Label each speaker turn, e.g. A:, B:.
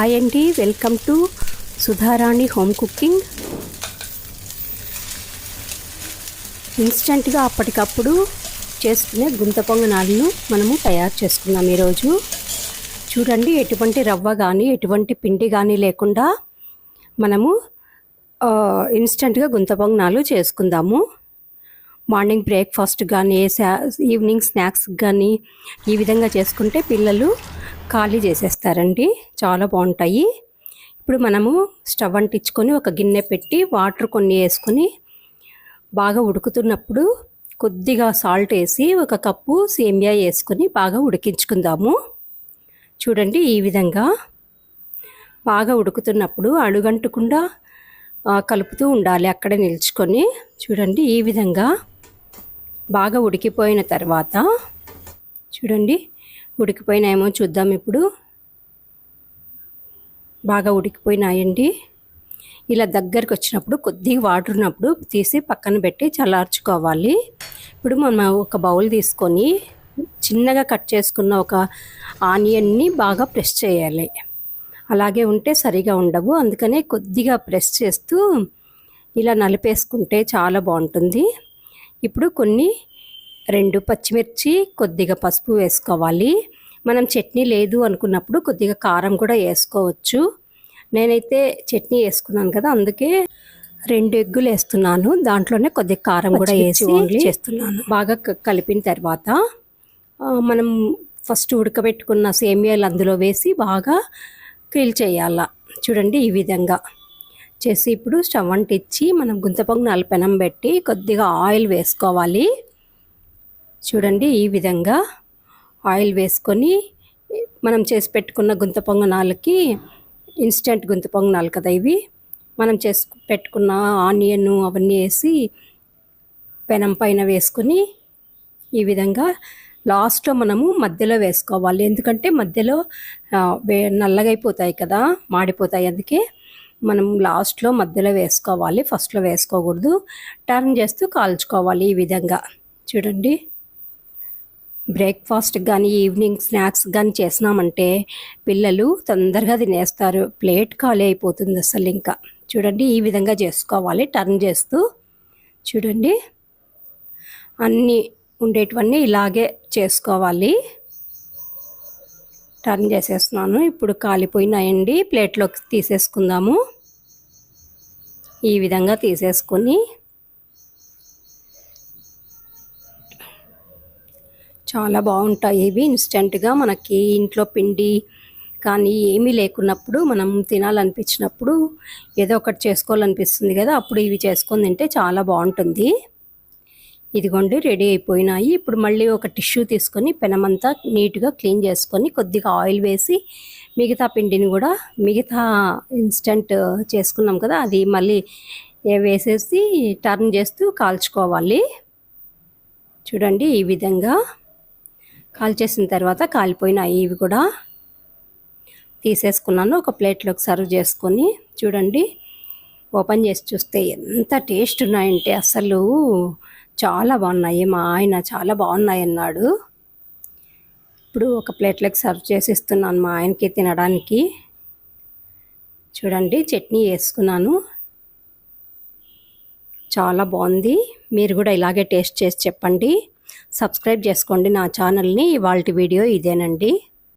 A: Hi అండి welcome to Sudharani home cooking ఇన్స్టెంట్గా అప్పటికప్పుడు చేసుకునే గుంత పొంగనాలను మనము తయారు చేసుకుందాం ఈరోజు. చూడండి ఎటువంటి రవ్వ కానీ ఎటువంటి పిండి కానీ లేకుండా మనము ఇన్స్టెంట్గా గుంత పొంగనాలు చేసుకుందాము. మార్నింగ్ బ్రేక్ఫాస్ట్ కానీ సా- ఈవినింగ్ స్నాక్స్ కానీ ఈ విధంగా చేసుకుంటే పిల్లలు ఖాళీ చేసేస్తారండి. చాలా బాగుంటాయి. ఇప్పుడు మనము స్టవ్ అంటించుకొని ఒక గిన్నె పెట్టి వాటర్ కొన్ని వేసుకొని బాగా ఉడుకుతున్నప్పుడు కొద్దిగా సాల్ట్ వేసి ఒక కప్పు సేమియా వేసుకొని బాగా ఉడికించుకుందాము. చూడండి ఈ విధంగా బాగా ఉడుకుతున్నప్పుడు అడుగంటకుండా కలుపుతూ ఉండాలి అక్కడే నిల్చుకొని. చూడండి ఈ విధంగా బాగా ఉడికిపోయిన తర్వాత చూడండి ఉడికిపోయినాయేమో చూద్దాం ఇప్పుడు. బాగా ఉడికిపోయినాయండి. ఇలా దగ్గరికి వచ్చినప్పుడు కొద్దిగా వాటర్ ఉన్నప్పుడు తీసి పక్కన పెట్టి చల్లార్చుకోవాలి. ఇప్పుడు మనం ఒక బౌల్ తీసుకొని చిన్నగా కట్ చేసుకున్న ఒక ఆనియన్ని బాగా ప్రెస్ చేయాలి. అలాగే ఉంటే సరిగా ఉండవు. అందుకనే కొద్దిగా ప్రెస్ చేస్తూ ఇలా నలిపేసుకుంటే చాలా బాగుంటుంది. ఇప్పుడు కొన్ని రెండు పచ్చిమిర్చి కొద్దిగా పసుపు వేసుకోవాలి. మనం చట్నీ లేదు అనుకున్నప్పుడు కొద్దిగా కారం కూడా వేసుకోవచ్చు. నేనైతే చట్నీ వేసుకున్నాను కదా అందుకే రెండు ఎగ్గులు వేస్తున్నాను. దాంట్లోనే కొద్దిగా కారం కూడా వేసి చేస్తున్నాను. బాగా కలిపిన తర్వాత మనం ఫస్ట్ ఉడకబెట్టుకున్న సేమియాలు అందులో వేసి బాగా క్రిల్ చేయాల. చూడండి ఈ విధంగా చేసి ఇప్పుడు స్టవ్ అంటించి మనం గుంత పొంగనాలు పెనం పెట్టి కొద్దిగా ఆయిల్ వేసుకోవాలి. చూడండి ఈ విధంగా ఆయిల్ వేసుకొని మనం చేసి పెట్టుకున్న గుంత పొంగనాలకి ఇన్స్టెంట్ గుంత పొంగనాలు కదా ఇవి. మనం చేసి పెట్టుకున్న ఆనియన్ అవన్నీ వేసి పెనం పైన వేసుకొని ఈ విధంగా లాస్ట్లో మనము మధ్యలో వేసుకోవాలి. ఎందుకంటే మధ్యలో వే నల్లగైపోతాయి కదా మాడిపోతాయి అందుకే మనం లాస్ట్లో మధ్యలో వేసుకోవాలి ఫస్ట్లో వేసుకోకూడదు. టర్న్ చేస్తూ కాల్చుకోవాలి ఈ విధంగా. చూడండి. బ్రేక్ఫాస్ట్ కానీ ఈవినింగ్ స్నాక్స్ కానీ చేసినామంటే పిల్లలు తొందరగా తినేస్తారు. ప్లేట్ ఖాళీ అయిపోతుంది అసలు ఇంకా. చూడండి ఈ విధంగా చేసుకోవాలి. టర్న్ చేస్తూ చూడండి. అన్నీ ఉండేటివన్నీ ఇలాగే చేసుకోవాలి. టర్న్ చేసేస్తున్నాను. ఇప్పుడు కాలిపోయినాయండి. ప్లేట్లోకి తీసేసుకుందాము. ఈ విధంగా తీసేసుకొని చాలా బాగుంటాయి ఇవి. ఇన్స్టెంట్గా మనకి ఇంట్లో పిండి కానీ ఏమీ లేకున్నప్పుడు మనం తినాలనిపించినప్పుడు ఏదో ఒకటి చేసుకోవాలనిపిస్తుంది కదా అప్పుడు ఇవి చేసుకొని తింటే చాలా బాగుంటుంది. ఇదిగోండి రెడీ అయిపోయినాయి. ఇప్పుడు మళ్ళీ ఒక టిష్యూ తీసుకొని పెనమంతా నీట్గా క్లీన్ చేసుకొని కొద్దిగా ఆయిల్ వేసి మిగతా పిండిని కూడా మిగతా ఇన్స్టెంట్ చేసుకున్నాం కదా అది మళ్ళీ వేసేసి టర్న్ చేస్తూ కాల్చుకోవాలి. చూడండి ఈ విధంగా. కాల్చేసిన తర్వాత కాలిపోయినాయి ఇవి కూడా తీసేసుకున్నాను. ఒక ప్లేట్లోకి సర్వ్ చేసుకొని చూడండి. ఓపెన్ చేసి చూస్తే ఎంత టేస్ట్ ఉన్నాయంటే అసలు చాలా బాగున్నాయి. మా ఆయన చాలా బాగున్నాయి అన్నాడు. ఇప్పుడు ఒక ప్లేట్లోకి సర్వ్ చేసి ఇస్తున్నాను మా ఆయనకి తినడానికి. చూడండి చట్నీ వేసుకున్నాను. చాలా బాగుంది. మీరు కూడా ఇలాగే టేస్ట్ చేసి చెప్పండి. సబ్స్క్రైబ్ చేసుకోండి నా ఛానల్ని. వాళ్ళ వీడియో ఇదేనండి.